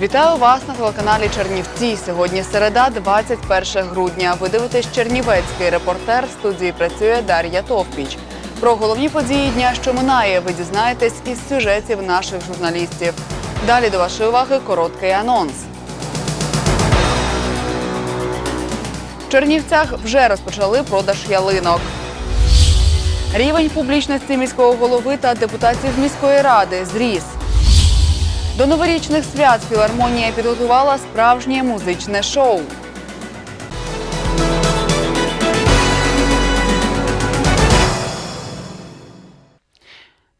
Вітаю вас на телеканалі Чернівці. Сьогодні середа, 21 грудня. Ви дивитесь Чернівецький репортер. В студії працює Дар'я Товпіч. Про головні події дня, що минає, ви дізнаєтесь із сюжетів наших журналістів. Далі до вашої уваги короткий анонс. В Чернівцях вже розпочали продаж ялинок. Рівень публічності міського голови та депутатів міської ради зріс. До новорічних свят філармонія підготувала справжнє музичне шоу.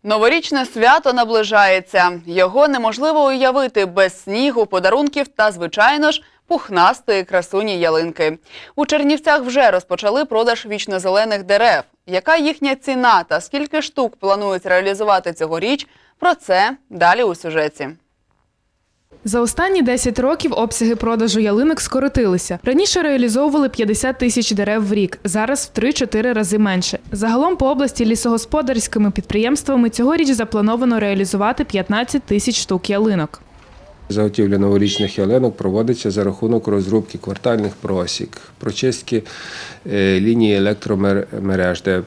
Новорічне свято наближається. Його неможливо уявити без снігу, подарунків та, звичайно ж, пухнастої красуні ялинки. У Чернівцях вже розпочали продаж вічнозелених дерев. Яка їхня ціна та скільки штук планують реалізувати цьогоріч? Про це далі у сюжеті. За останні 10 років обсяги продажу ялинок скоротилися. Раніше реалізовували 50 тисяч дерев в рік, зараз в 3-4 рази менше. Загалом по області лісогосподарськими підприємствами цьогоріч заплановано реалізувати 15 тисяч штук ялинок. Заготівля новорічних ялинок проводиться за рахунок розробки квартальних просік, прочистки е, лінії електромереж, де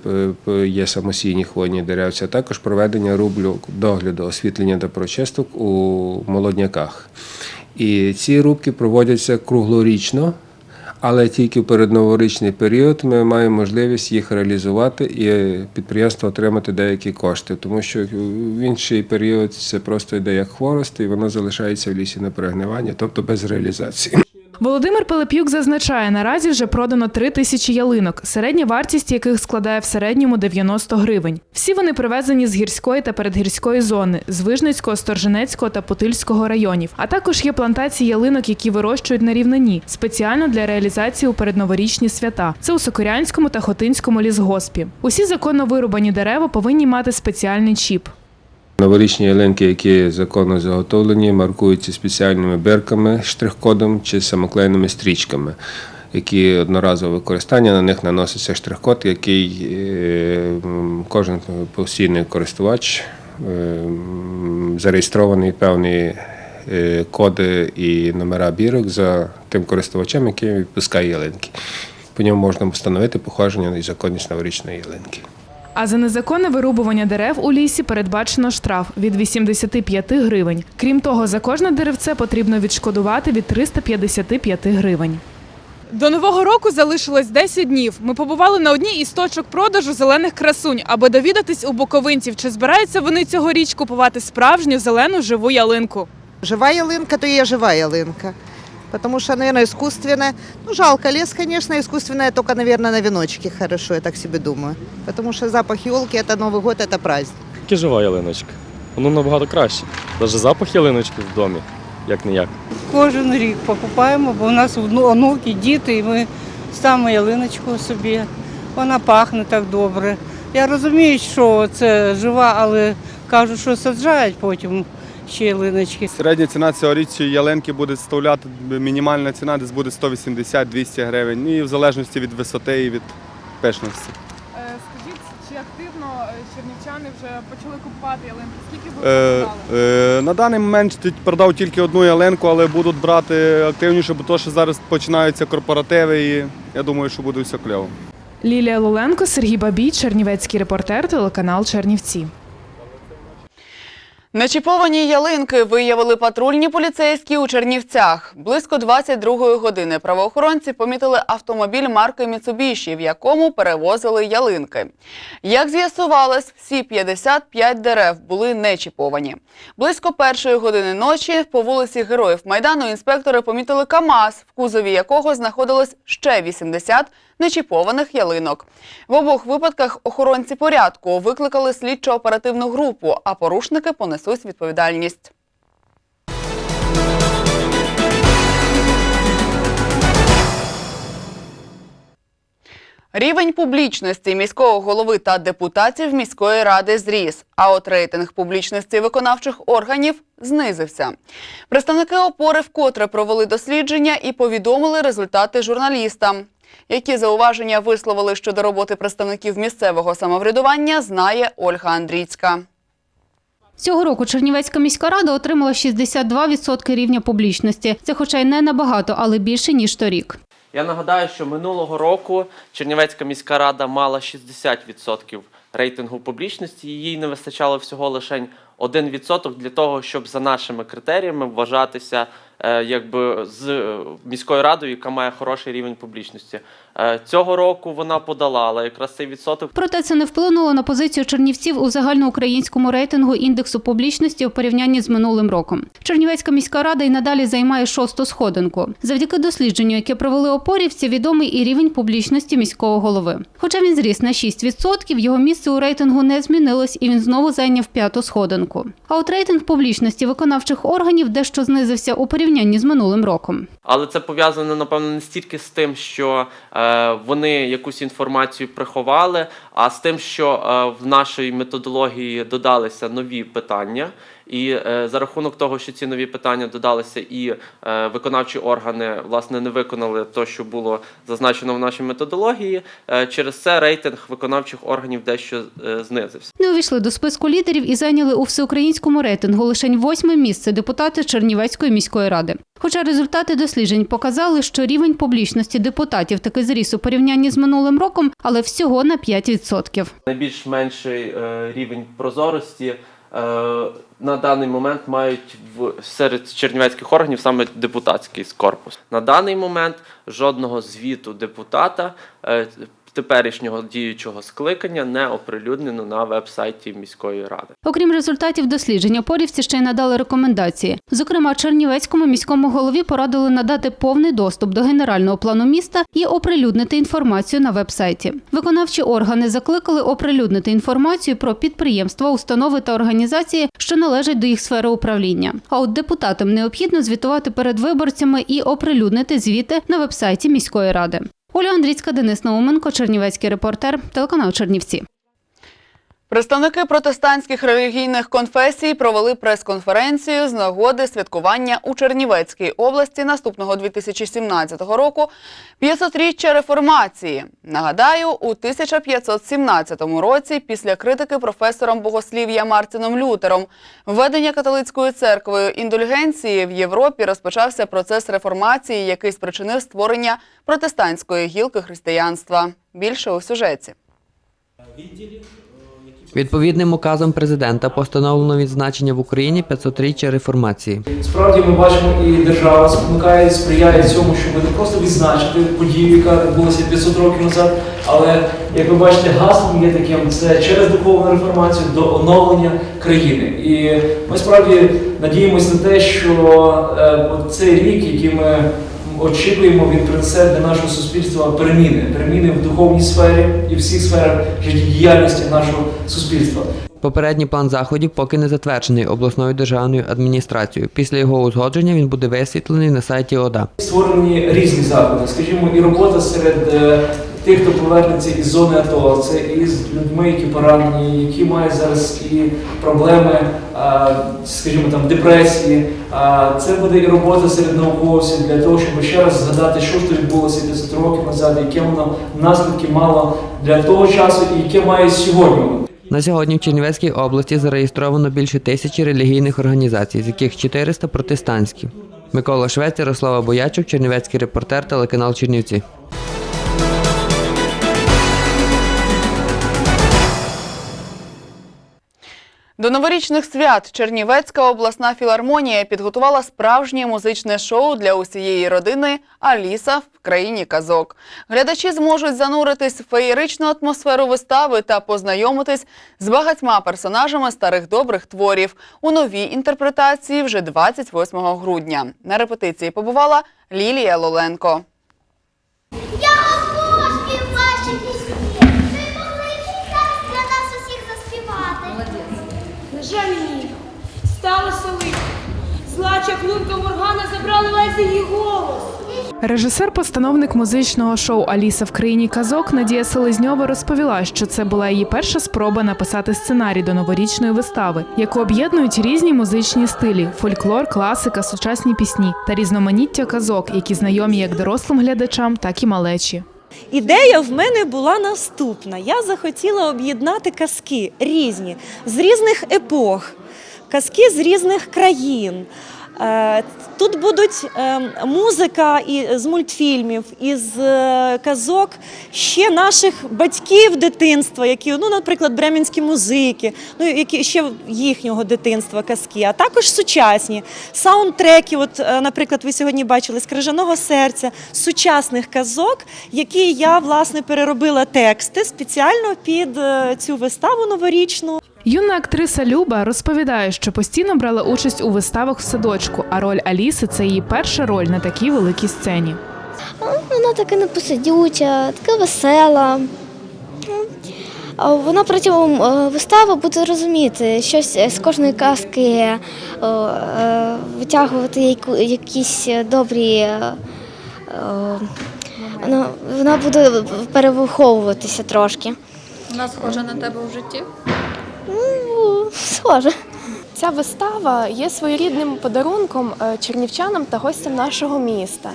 е, є самосійні хвойні деревця, також проведення рублю догляду, освітлення та прочисток у молодняках. І ці рубки проводяться круглорічно, але тільки в передноворічний період ми маємо можливість їх реалізувати і підприємство отримати деякі кошти, тому що в інший період це просто йде як хворост, і воно залишається в лісі на перегнивання, тобто без реалізації. Володимир Пилип'юк зазначає, наразі вже продано 3 тисячі ялинок, середня вартість яких складає в середньому 90 гривень. Всі вони привезені з гірської та передгірської зони, з Вижницького, Сторженецького та Путильського районів. А також є плантації ялинок, які вирощують на рівнині, спеціально для реалізації у передноворічні свята. Це у Сокорянському та Хотинському лісгоспі. Усі законно вирубані дерева повинні мати спеціальний чіп. Новорічні ялинки, які законно заготовлені, маркуються спеціальними бирками, штрих-кодом чи самоклейними стрічками, які одноразове використання на них наноситься штрих-код, який е, кожен постійний користувач е, зареєстрований певні е, коди і номера бірок за тим користувачем, який відпускає ялинки. По ньому можна встановити походження і законність новорічної ялинки. А за незаконне вирубування дерев у лісі передбачено штраф від 85 гривень. Крім того, за кожне деревце потрібно відшкодувати від 355 гривень. До нового року залишилось 10 днів. Ми побували на одній із точок продажу зелених красунь, аби довідатись у боковинців, чи збираються вони цьогоріч купувати справжню зелену живу ялинку. Жива ялинка, то є жива ялинка Потому что, наверное, искусственная. Ну, жалко, лес, конечно, искусственная, только, наверное, на веночке хорошо, я так себе думаю. Потому что запах елки это Новый год, это праздник. Тільки жива ялиночка. Воно набагато краще. Навіть запах ялиночки в домі, як не як. Кожен рік покупаємо, бо у нас вну- онуки, діти, і ми ставимо ялиночку собі. Вона пахне так добре. Я розумію, що це жива, але кажуть, що саджають потім ще ялиночки. Середня ціна цьогорічної ялинки буде ставляти мінімальна ціна, десь буде 180-200 гривень. Ну і в залежності від висоти і від пишності. Скажіть, чи активно е, чернівчани вже почали купувати ялинки? Скільки Е, е, на даний момент ті- продав тільки одну ялинку, але будуть брати активніше, бо то, що зараз починаються корпоративи, і я думаю, що буде все кльово. Лілія Луленко, Сергій Бабій, Чернівецький репортер, телеканал Чернівці. Нечіповані ялинки виявили патрульні поліцейські у Чернівцях. Близько 22-ї години правоохоронці помітили автомобіль марки Mitsubishi, в якому перевозили ялинки. Як з'ясувалось, всі 55 дерев були нечіповані. Близько першої години ночі по вулиці Героїв Майдану інспектори помітили КАМАЗ, в кузові якого знаходилось ще 80 нечіпованих ялинок. В обох випадках охоронці порядку викликали слідчо-оперативну групу, а порушники понесуть відповідальність. Рівень публічності міського голови та депутатів міської ради зріс, а от рейтинг публічності виконавчих органів знизився. Представники опори вкотре провели дослідження і повідомили результати журналістам. Які зауваження висловили щодо роботи представників місцевого самоврядування, знає Ольга Андрійська. Цього року Чернівецька міська рада отримала 62% рівня публічності. Це хоча й не набагато, але більше ніж торік. Я нагадаю, що минулого року Чернівецька міська рада мала 60% рейтингу публічності. Їй не вистачало всього лише 1% для того, щоб за нашими критеріями вважатися е, якби з е, міською радою, яка має хороший рівень публічності. Е, Цього року вона подолала якраз цей відсоток. Проте це не вплинуло на позицію чернівців у загальноукраїнському рейтингу індексу публічності у порівнянні з минулим роком. Чернівецька міська рада й надалі займає шосту сходинку. Завдяки дослідженню, яке провели опорівці, відомий і рівень публічності міського голови. Хоча він зріс на 6%, його місце у рейтингу не змінилось, і він знову зайняв п'яту сходинку. А от рейтинг публічності виконавчих органів дещо знизився у порівнянні з минулим роком. Але це пов'язано, напевно, не стільки з тим, що е, вони якусь інформацію приховали, а з тим, що е, в нашій методології додалися нові питання. І е, за рахунок того, що ці нові питання додалися, і е, виконавчі органи власне не виконали те, що було зазначено в нашій методології. Е, через це рейтинг виконавчих органів дещо знизився. Не увійшли до списку лідерів і зайняли у всеукраїнському рейтингу лише восьме місце депутати Чернівецької міської ради. Хоча результати досліджень показали, що рівень публічності депутатів таки зріс у порівнянні з минулим роком, але всього на 5%. найбільш менший рівень прозорості на даний момент мають в серед чернівецьких органів саме депутатський корпус. На даний момент жодного звіту депутата е, теперішнього діючого скликання не оприлюднено на веб-сайті міської ради. Окрім результатів дослідження, порівці ще й надали рекомендації. Зокрема, Чернівецькому міському голові порадили надати повний доступ до генерального плану міста і оприлюднити інформацію на веб-сайті. Виконавчі органи закликали оприлюднити інформацію про підприємства, установи та організації, що належать до їх сфери управління. А от депутатам необхідно звітувати перед виборцями і оприлюднити звіти на веб-сайті міської ради. Оля Андрійська, Денис Науменко, Чернівецький репортер, телеканал Чернівці. Представники протестантських релігійних конфесій провели прес-конференцію з нагоди святкування у Чернівецькій області наступного 2017 року 500-річчя реформації. Нагадаю, у 1517 році, після критики професором богослів'я Мартином Лютером, введення католицькою церквою індульгенції в Європі розпочався процес реформації, який спричинив створення протестантської гілки християнства. Більше у сюжеті. Відповідним указом президента постановлено відзначення в Україні 500-річчя реформації. Справді ми бачимо, і держава спонукає, сприяє цьому, щоб не просто відзначити подію, яка відбулася 500 років назад, але як ви бачите, гаслом є таким це через духовну реформацію до оновлення країни. І ми справді надіємося на те, що е, цей рік, який ми очікуємо, від принесе для нашого суспільства переміни, переміни в духовній сфері і всіх сферах життєдіяльності нашого суспільства. Попередній план заходів поки не затверджений обласною державною адміністрацією. Після його узгодження він буде висвітлений на сайті ОДА. Створені різні заходи, скажімо, і робота серед е, тих, хто повернеться із зони АТО, це і з людьми, які поранені, які мають зараз і проблеми, скажімо, там депресії. Це буде і робота серед науковців для того, щоб ще раз згадати, що ж то відбулося 500 років назад, яке воно наслідки мало для того часу і яке має сьогодні. На сьогодні в Чернівецькій області зареєстровано більше тисячі релігійних організацій, з яких 400 протестантські. Микола Швець, Ярослава Боячук, Чернівецький репортер, телеканал Чернівці. До новорічних свят Чернівецька обласна філармонія підготувала справжнє музичне шоу для усієї родини Аліса в країні казок. Глядачі зможуть зануритись в феєричну атмосферу вистави та познайомитись з багатьма персонажами старих добрих творів у новій інтерпретації вже 28 грудня. На репетиції побувала Лілія Лоленко. Я обожнюю ваші пісні. Ви могли б їх зараз для нас усіх заспівати. На жаль, ні. Сталося лихо. Зла бачу, як Лунка Моргана забрали весь її голос. Режисер-постановник музичного шоу Аліса в країні казок Надія Селезньова розповіла, що це була її перша спроба написати сценарій до новорічної вистави, яку об'єднують різні музичні стилі: фольклор, класика, сучасні пісні та різноманіття казок, які знайомі як дорослим глядачам, так і малечі. Ідея в мене була наступна. Я захотіла об'єднати казки різні з різних епох, казки з різних країн. Е, Тут будуть е, музика з мультфільмів, із е, казок ще наших батьків дитинства, які, ну, наприклад, бременські музики, ну які ще їхнього дитинства казки, а також сучасні саундтреки. От, е, наприклад, ви сьогодні бачили з крижаного серця сучасних казок, які я власне переробила тексти спеціально під цю виставу новорічну. Юна актриса Люба розповідає, що постійно брала участь у виставах в садочку, а роль Аліси це її перша роль на такій великій сцені. Вона така непосидюча, така весела. Вона протягом е, вистави буде розуміти щось з кожної казки, е, е, витягувати якісь добрі. е, е, Вона, вона буде перевиховуватися трошки. Вона схожа на тебе в житті. Ну, схоже. Ця вистава є своєрідним подарунком е, чернівчанам та гостям нашого міста.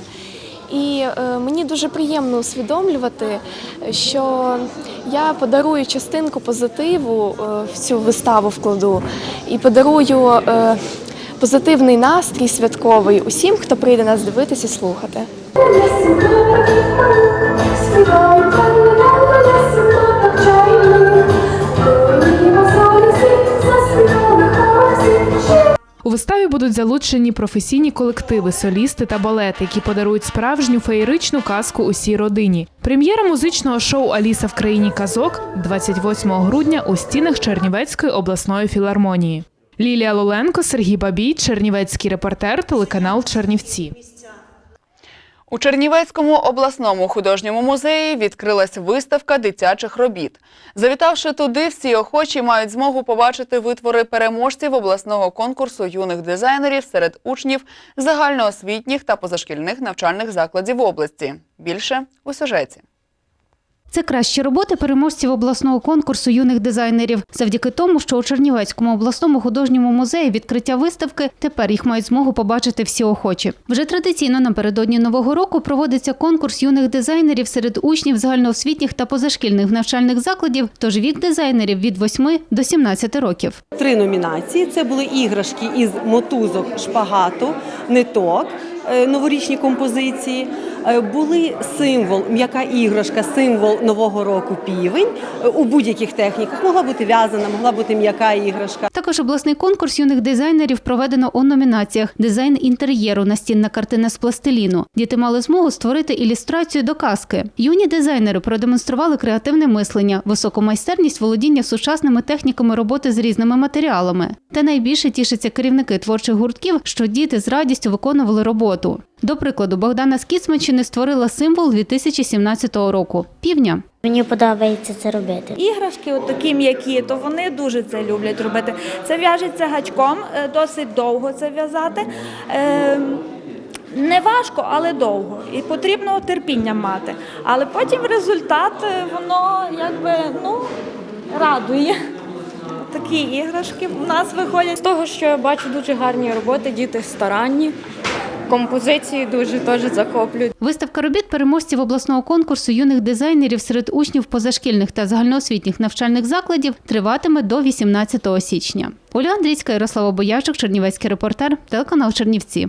І е, мені дуже приємно усвідомлювати, що я подарую частинку позитиву е, в цю виставу вкладу і подарую позитивний настрій святковий усім, хто прийде нас дивитися і слухати. Виставі будуть залучені професійні колективи, солісти та балети, які подарують справжню феєричну казку усій родині. Прем'єра музичного шоу Аліса в країні казок 28 грудня у стінах Чернівецької обласної філармонії. Лілія Лоленко, Сергій Бабій, Чернівецький репортер, телеканал Чернівці. У Чернівецькому обласному художньому музеї відкрилась виставка дитячих робіт. Завітавши туди, всі охочі мають змогу побачити витвори переможців обласного конкурсу юних дизайнерів серед учнів загальноосвітніх та позашкільних навчальних закладів області. Більше у сюжеті. Це кращі роботи переможців обласного конкурсу юних дизайнерів. Завдяки тому, що у Чернівецькому обласному художньому музеї відкриття виставки тепер їх мають змогу побачити всі охочі. Вже традиційно напередодні нового року проводиться конкурс юних дизайнерів серед учнів загальноосвітніх та позашкільних навчальних закладів. Тож вік дизайнерів від 8 до 17 років. Три номінації це були іграшки із мотузок, шпагату, ниток, новорічні композиції. Е, Були символ, м'яка іграшка, символ нового року півень е, у будь-яких техніках. Могла бути в'язана, могла бути м'яка іграшка. Також обласний конкурс юних дизайнерів проведено у номінаціях Дизайн інтер'єру, настінна картина з пластиліну. Діти мали змогу створити ілюстрацію до казки. Юні дизайнери продемонстрували креативне мислення, високу майстерність володіння сучасними техніками роботи з різними матеріалами. Та найбільше тішаться керівники творчих гуртків, що діти з радістю виконували роботу. До прикладу, Богдана з Кіцманщини створила символ 2017 року півня. Мені подобається це робити. Іграшки, от такі м'які, то вони дуже це люблять робити. Це в'яжеться гачком, е, досить довго це в'язати. Е, Не важко, але довго. І потрібно терпіння мати. Але потім результат, е, воно якби ну, радує. Такі іграшки в нас виходять. З того, що я бачу дуже гарні роботи, діти старанні. Композиції дуже теж захоплюють. Виставка робіт переможців обласного конкурсу юних дизайнерів серед учнів позашкільних та загальноосвітніх навчальних закладів триватиме до 18 січня. Оля Андрійська, Ярослава Боячук, Чернівецький репортер, телеканал Чернівці.